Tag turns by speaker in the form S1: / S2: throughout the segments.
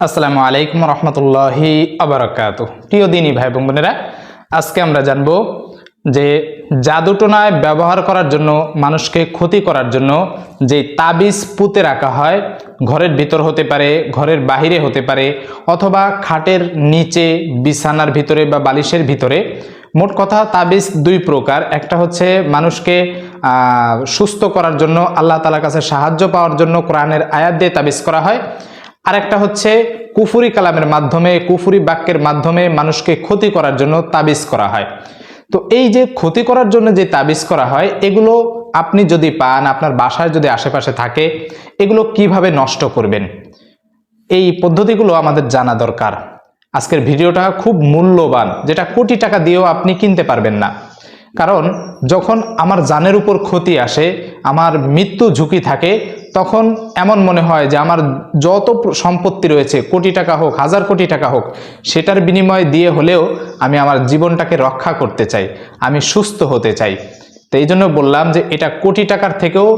S1: আসসালামু আলাইকুম রহমতুল্লাহি আবরাকাত প্রিয় দিনী ভাই বোন বোনেরা, আজকে আমরা জানব যে জাদুটোনায় ব্যবহার করার জন্য, মানুষকে ক্ষতি করার জন্য যে তাবিজ পুঁতে রাখা হয়, ঘরের ভিতর হতে পারে, ঘরের বাহিরে হতে পারে, অথবা খাটের নিচে, বিছানার ভিতরে বা বালিশের ভিতরে, মোট কথা তাবিজ দুই প্রকার। একটা হচ্ছে মানুষকে সুস্থ করার জন্য, আল্লাহ তালার কাছে সাহায্য পাওয়ার জন্য কোরআনের আয়াত দিয়ে তাবিজ করা হয়। আরেকটা হচ্ছে কুফুরি কালামের মাধ্যমে, কুফুরি বাক্যের মাধ্যমে মানুষকে ক্ষতি করার জন্য তাবিজ করা হয়। তো এই যে ক্ষতি করার জন্য যে তাবিজ করা হয়, এগুলো আপনি যদি পান, আপনার বাসায় যদি আশেপাশে থাকে, এগুলো কীভাবে নষ্ট করবেন? এই পদ্ধতিগুলো আমাদের জানা দরকার। আজকের ভিডিওটা খুব মূল্যবান, যেটা কোটি টাকা দিয়েও আপনি কিনতে পারবেন না। কারণ যখন আমার জানের উপর ক্ষতি আসে, আমার মৃত্যু ঝুঁকি থাকে, তখন এমন মনে হয় যে আমার যত সম্পত্তি রয়েছে, কোটি টাকা হোক, হাজার কোটি টাকা হোক, সেটার বিনিময়ে দিয়ে হলেও আমি আমার জীবনটাকে রক্ষা করতে চাই, আমি সুস্থ হতে চাই। তো এই জন্য বললাম যে এটা কোটি টাকার থেকেও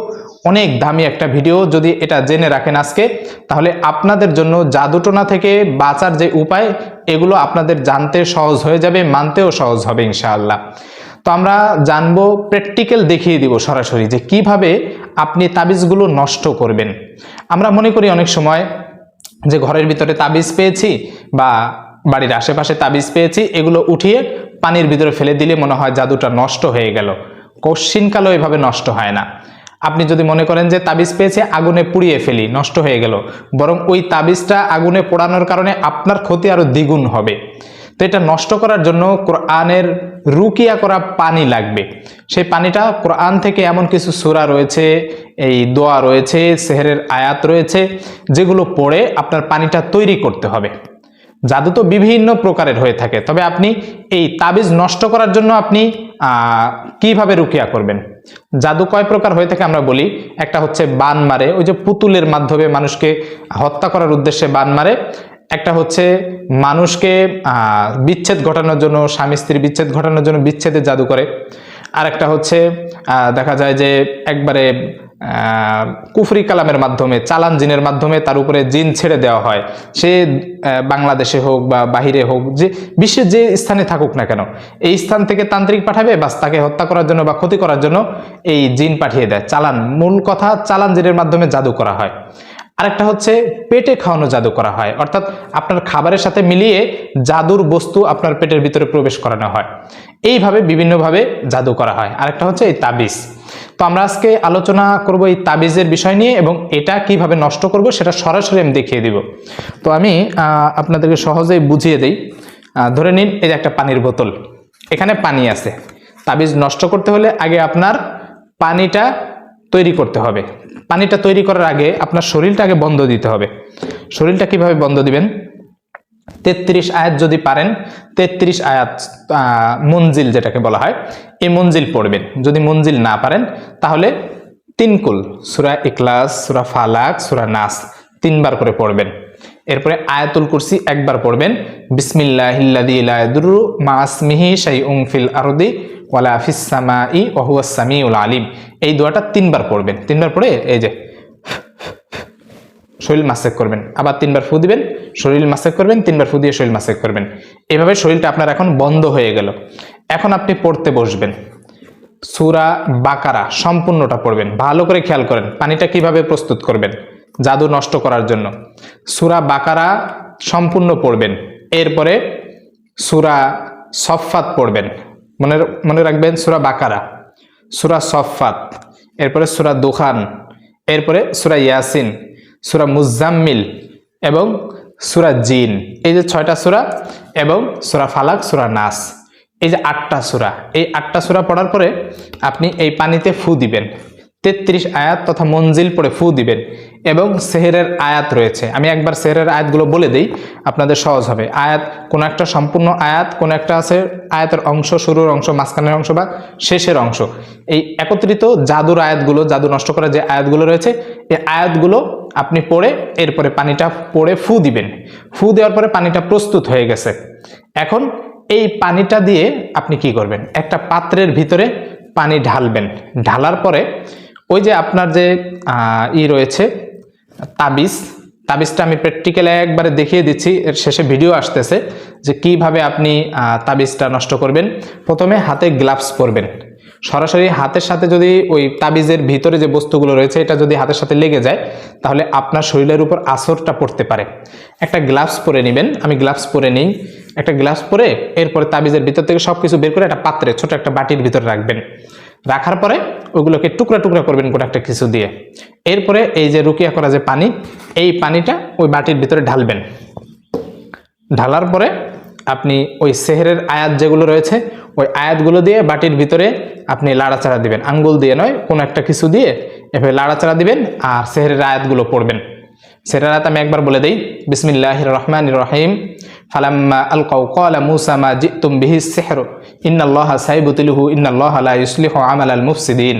S1: অনেক দামি একটা ভিডিও, যদি এটা জেনে রাখেন আজকে, তাহলে আপনাদের জন্য জাদুটোনা থেকে বাঁচার যে উপায়, এগুলো আপনাদের জানতে সহজ হয়ে যাবে, মানতেও সহজ হবে ইনশাআল্লাহ। তো আমরা জানব প্র্যাকটিক্যাল দেখিয়ে দিব সরাসরি যে কীভাবে আপনি তাবিজগুলো নষ্ট করবেন। আমরা মনে করি অনেক সময় যে ঘরের ভিতরে তাবিজ পেয়েছি বা বাড়ির আশেপাশে তাবিজ পেয়েছি, এগুলো উঠিয়ে পানির ভিতরে ফেলে দিলে মনে হয় জাদুটা নষ্ট হয়ে গেল। কশ্চিনকালও এভাবে নষ্ট হয় না। আপনি যদি মনে করেন যে তাবিজ পেয়েছে, আগুনে পুড়িয়ে ফেলি, নষ্ট হয়ে গেল। বরং ওই তাবিজটা আগুনে পোড়ানোর কারণে আপনার ক্ষতি আরও দ্বিগুণ হবে। তো এটা নষ্ট করার জন্য কোরআনের রুকিয়া করা পানি লাগবে। সেই পানিটা কোরআন থেকে এমন কিছু সূরা রয়েছে, এই দোয়া রয়েছে, সেহেরের আয়াত রয়েছে, যেগুলো পড়ে আপনার পানিটা তৈরি করতে হবে। জাদু তো বিভিন্ন প্রকারের হয়ে থাকে, তবে আপনি এই তাবিজ নষ্ট করার জন্য আপনি কীভাবে রুকিয়া করবেন? জাদু কয় প্রকার হয়ে থাকে আমরা বলি। একটা হচ্ছে বান মারে, ওই যে পুতুলের মাধ্যমে মানুষকে হত্যা করার উদ্দেশ্যে বান মারে একটা হচ্ছে মানুষকে বিচ্ছেদ ঘটানোর জন্য, স্বামী স্ত্রী বিচ্ছেদ ঘটানোর জন্য বিচ্ছেদের জাদু করে। আর একটা হচ্ছে দেখা যায় যে একবারে কুফরি কালামের মাধ্যমে, চালান জিনের মাধ্যমে তার উপরে জিন ছেড়ে দেওয়া হয়। সে বাংলাদেশে হোক বা বাহিরে হোক, যে বিশ্বের যে স্থানে থাকুক না কেন, এই স্থান থেকে তান্ত্রিক পাঠাবে, বাস তাকে হত্যা করার জন্য বা ক্ষতি করার জন্য এই জিন পাঠিয়ে দেয়। চালান, মূল কথা, চালান জিনের মাধ্যমে জাদু করা হয়। আরেকটা হচ্ছে পেটে খাওয়ানো জাদু করা হয়। অর্থাৎ আপনার খাবারের সাথে মিলিয়ে জাদুর বস্তু আপনার পেটের ভিতরে প্রবেশ করানো হয়। এইভাবে বিভিন্নভাবে জাদু করা হয়। আরেকটা হচ্ছে এই তাবিজ। তো আমরা আজকে আলোচনা করব এই তাবিজের বিষয় নিয়ে এবং এটা কীভাবে নষ্ট করব সেটা সরাসরি আমি দেখিয়ে দিব। তো আমি আপনাদেরকে সহজেই বুঝিয়ে দিই। ধরে নিন এই একটা পানির বোতল। এখানে পানি আছে। তাবিজ নষ্ট করতে হলে আগে আপনার পানিটা তৈরি করতে হবে। পানিটা তৈরি করার আগে আপনার শরীরটা আগে বন্ধ দিতে হবে। শরীরটা কীভাবে বন্ধ দিবেন? তেত্রিশ আয়াত যদি পারেন, তেত্রিশ আয়াত মঞ্জিল যেটাকে বলা হয়, এই মঞ্জিল পড়বেন। যদি মঞ্জিল না পারেন, তাহলে তিনকুল সুরা ইকলাস সুরা ফালাক, সুরা নাস তিনবার করে পড়বেন। এরপরে আয়াতুল কুরসি একবার পড়বেন বিসমিল্লাহিল্লাদিল্লাদুরু মাসমিহি শাই উং ফিল আরদি ওয়ালা ফিস সামাই ওহুয়াস সামিউল আলিম। এই দোয়াটা তিনবার পড়বেন। তিনবার পড়ে এই যে শরীর মাসেক করবেন। আবার তিনবার ফু দিবেন শরীর মাসেক করবেন, তিনবার ফু দিয়ে শরীর মাসেক করবেন। এভাবে শরীরটা আপনার এখন বন্ধ হয়ে গেল। এখন আপনি পড়তে বসবেন। সুরা বাকারা সম্পূর্ণটা পড়বেন। ভালো করে খেয়াল করেন, পানিটা কীভাবে প্রস্তুত করবেন, জাদু নষ্ট করার জন্য। সুরা বাকারা সম্পূর্ণ পড়বেন। এরপরে সুরা সফাত পড়বেন। মনে মনে রাখবেন সুরা বাকারা, সুরা সফাত এরপরে সুরা দোখান, এরপরে সুরা ইয়াসিন, সুরা মুজাম্মিল এবং সুরা জিন। এই যে ছয়টা সুরা এবং সুরা ফালাক, সুরা নাস। এই যে আটটা সুরা, এই আটটা সুরা পড়ার পরে আপনি এই পানিতে ফু দিবেন। তেত্রিশ আয়াত তথা মঞ্জিল পড়ে ফু দিবেন এবং সেহেরের আয়াত রয়েছে। আমি একবার সেহেরের আয়াতগুলো বলে দিই, আপনাদের সহজ হবে। আয়াত কোন একটা সম্পূর্ণ আয়াত, কোন একটা আছে আয়াতের অংশ, শুরুর অংশ, মাঝখানের অংশ বা শেষের অংশ। এই একত্রিত জাদুর আয়াতগুলো, জাদু নষ্ট করার যে আয়াতগুলো রয়েছে, এই আয়াতগুলো আপনি পড়ে এরপরে পানিটা পড়ে ফু দিবেন। ফু দেওয়ার পরে পানিটা প্রস্তুত হয়ে গেছে। এখন এই পানিটা দিয়ে আপনি কি করবেন? একটা পাত্রের ভিতরে পানি ঢালবেন। ঢালার পরে ওই যে আপনার যে ই রয়েছে, তাবিজ, তাবিজটা আমি প্র্যাকটিক্যালে একবারে দেখিয়ে দিচ্ছি, এর শেষে ভিডিও আসতেছে যে কীভাবে আপনি তাবিজটা নষ্ট করবেন। প্রথমে হাতে গ্লাভস পরবেন। সরাসরি হাতের সাথে যদি ওই তাবিজের ভিতরে যে বস্তুগুলো রয়েছে, এটা যদি হাতের সাথে লেগে যায়, তাহলে আপনার শরীরের উপর আসরটা পড়তে পারে। একটা গ্লাভস পরে নেবেন, আমি গ্লাভস পরে নিই। একটা গ্লাভস পরে এরপরে তাবিজের ভিতর থেকে সব কিছু বের করে একটা পাত্রে, ছোট একটা বাটির ভিতরে রাখবেন। রাখার পরে ওগুলোকে টুকরা টুকরা করবেন কোনো একটা কিছু দিয়ে। এরপরে এই যে রুকিয়া করা যে পানি, এই পানিটা ওই বাটির ভিতরে ঢালবেন। ঢালার পরে আপনি ওই সেহেরের আয়াত যেগুলো রয়েছে, ওই আয়াতগুলো দিয়ে বাটির ভিতরে আপনি লাড়াচাড়া দিবেন। আঙ্গুল দিয়ে নয়, কোনো একটা কিছু দিয়ে এভাবে লাড়াচাড়া দিবেন আর সেহেরের আয়াতগুলো পড়বেন। সেটার আয়াত আমি একবার বলে দিই বিসমিল্লাহ রহমান রহিম। ফালাম্মা আল কওকালা মুসা মা জিতুম বিহি সেহর ইন্নাল্লাহ সাইবুতিলহু ইন্নাল্লাহ লা ইউসলিহু আমাল আল মুফসিদিন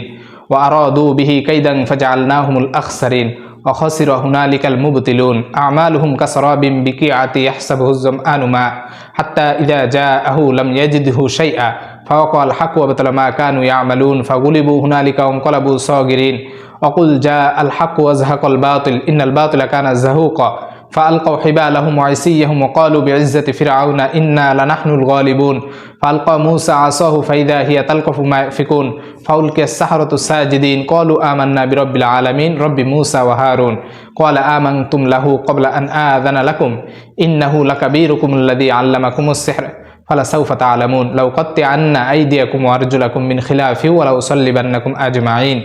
S1: ওয়া আরাদু বিহি কাইদান ফাজআলনাহুমুল আখসারিন وخسر هنالك المبطلون أعمالهم كسراب بقيعة يحسبه الظمآن ماء حتى إذا جاءه لم يجده شيئا فوقع الحق وبطل ما كانوا يعملون فغلبوا هنالك وانقلبوا صاغرين وقل جاء الحق وزهق الباطل إن الباطل كان زهوقا فألقوا حبالهم وعصيهم وقالوا بعزة فرعون إنا لنحن الغالبون. فألقى موسى عصاه فإذا هي تلقف ما يأفكون فألقي السحرة الساجدين. قالوا آمنا برب العالمين رب موسى وهارون. قال آمنتم له قبل أن آذن لكم. إنه لكبيركم الذي علمكم السحر. فلسوف تعلمون. لو قطعن أيديكم وأرجلكم من خلاف ولأصلبنكم أجمعين.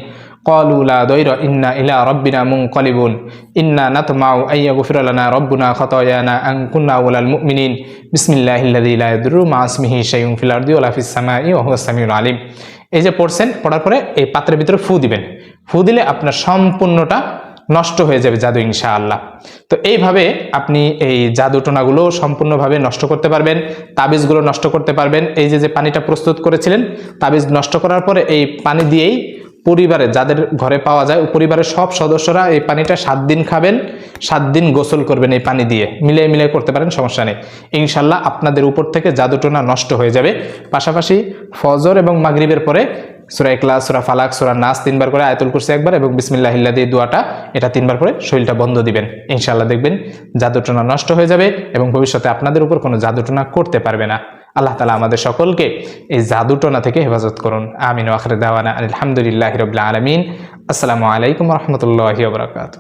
S1: কলুলা দৈর ইন্না ইলা রব্বিনা মুং কলিবুন ইন্না নাতমাউ আইয়া গুফিরালানা রব্বুনা খতয়ানা আং কুন্না উলাল মুমিনিন বিসমিল্লাহিল্লাদিলায়দুরু মাসমিহি শাইউং ফিলার্দি ওলাফিস সামাই ওহসামিউল আলিম এই যে পড়ছেন, পড়ার পরে এই পাত্রের ভিতরে ফু দিবেন। ফু দিলে আপনার সম্পূর্ণটা নষ্ট হয়ে যাবে জাদু ইনশাআল্লাহ। তো এইভাবে আপনি এই জাদু টোনাগুলো সম্পূর্ণভাবে নষ্ট করতে পারবেন, তাবিজগুলো নষ্ট করতে পারবেন। এই যে যে পানিটা প্রস্তুত করেছিলেন, তাবিজ নষ্ট করার পরে এই পানি দিয়েই পরিবারে যাদের ঘরে পাওয়া যায়, পরিবারের সব সদস্যরা এই পানিটা সাত দিন খাবেন, সাত দিন গোসল করবেন এই পানি দিয়ে। মিলিয়ে মিলে করতে পারেন, সমস্যা নেই। ইনশাল্লাহ আপনাদের উপর থেকে জাদুটোনা নষ্ট হয়ে যাবে। পাশাপাশি ফজর এবং মাগরিবের পরে সুরা ইকলাস সুরা ফালাক, সুরা নাস তিনবার করে আয়তুল কুরসি একবার এবং বিসমিল্লাহ ইল্লা দিয়ে দোয়াটা, এটা তিনবার করে শরীরটা বন্ধ দিবেন। ইনশাল্লাহ দেখবেন জাদুটোনা নষ্ট হয়ে যাবে এবং ভবিষ্যতে আপনাদের উপর কোনো জাদুটোনা করতে পারবে না। আল্লাহ তালা আমাদের সকলকে এই জাদুটনা থেকে হেফাজত করুন। আমিন আখরে দাওয়ানা আলহামদুলিল্লাহ রবিল্লা আলমিন। আসসালামু আলাইকুম রহমতুল্লাহ বারকাত